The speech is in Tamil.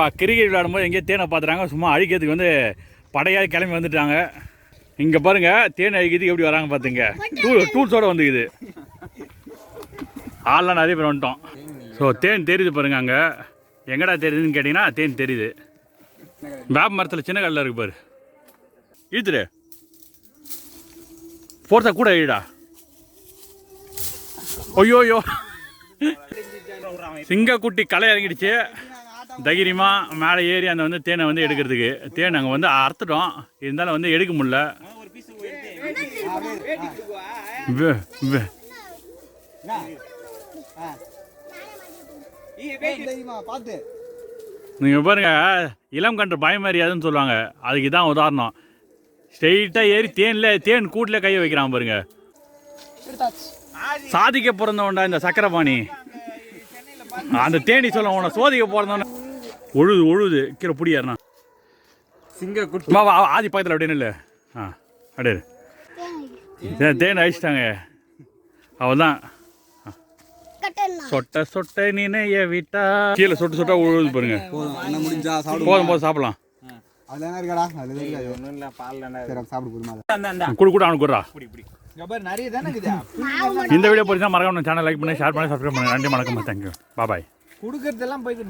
இப்போ கிரிக்கெட் விளையாடும்போது எங்கேயோ தேனை பார்த்துறாங்க சும்மா அழிக்கிறதுக்கு வந்து படையாக கிளம்பி வந்துட்டாங்க. இங்கே பாருங்க தேன் அழிக்கிறதுக்கு எப்படி வராங்க பார்த்துங்க டூ டூல்ஸோடு வந்துக்குது. ஆள்லாம் நிறைய பேர் வந்துட்டோம். ஸோ தேன் தெரியுது பாருங்க அங்கே. எங்கடா தெரியுதுன்னு கேட்டிங்கன்னா தேன் தெரியுது. வேப்ப மரத்தில் சின்ன கல்லில் இருக்கு பாரு. இழுத்துரு போகிறத கூட இழுடா. ஐயோ சிங்கக்குட்டி களை இறங்கிடுச்சு தைரியமாக மேலே ஏறி அந்த வந்து தேனை வந்து எடுக்கிறதுக்கு. தேன் அங்கே வந்து அறுத்துட்டோம். இருந்தாலும் வந்து எடுக்க முடியல. வே- வே- பார்த்து நீங்கள் பாருங்க இளம் கன்று பயம் அறியாதுன்னு சொல்லுவாங்க. அதுக்கு தான் உதாரணம். ஸ்ட்ரெயிட்டாக ஏறி தேனில் தேன் கூட்டில் கையை வைக்கிறான் பாருங்க. சாதிக்க பிறந்தவன்டா இந்த சக்கரபாணி. அந்த தேனி சொல்ல உன்னை சோதிக்க பிறந்தவன ஒழுது ஒழுது. கீழே புடியாருண்ணா சிங்க குட்டி. வா வா ஆதி பக்கத்தில் அப்படியே இல்லை ஆ அப்படியே தேன் அழிச்சிட்டாங்க அவள் தான் சொட்ட சொட்ட நினைய விட்டா. கீழே சொட்டு சொட்டா உழுது பாருங்க. போதும் என்ன முடிஞ்சா சாப்பிடு போதும் போதும் சாப்பிடலாம். குடு கூட அவனுக்கு குடுறா. இந்த வீடியோ பிடிச்சா மறக்காம சேனல் லைக் பண்ணி ஷேர் பண்ணி சப்ஸ்கிரைப் பண்ணுங்க நன்றி வணக்கம் தேங்க்யூ பாய் கொடுக்கறதெல்லாம் போயிட்டு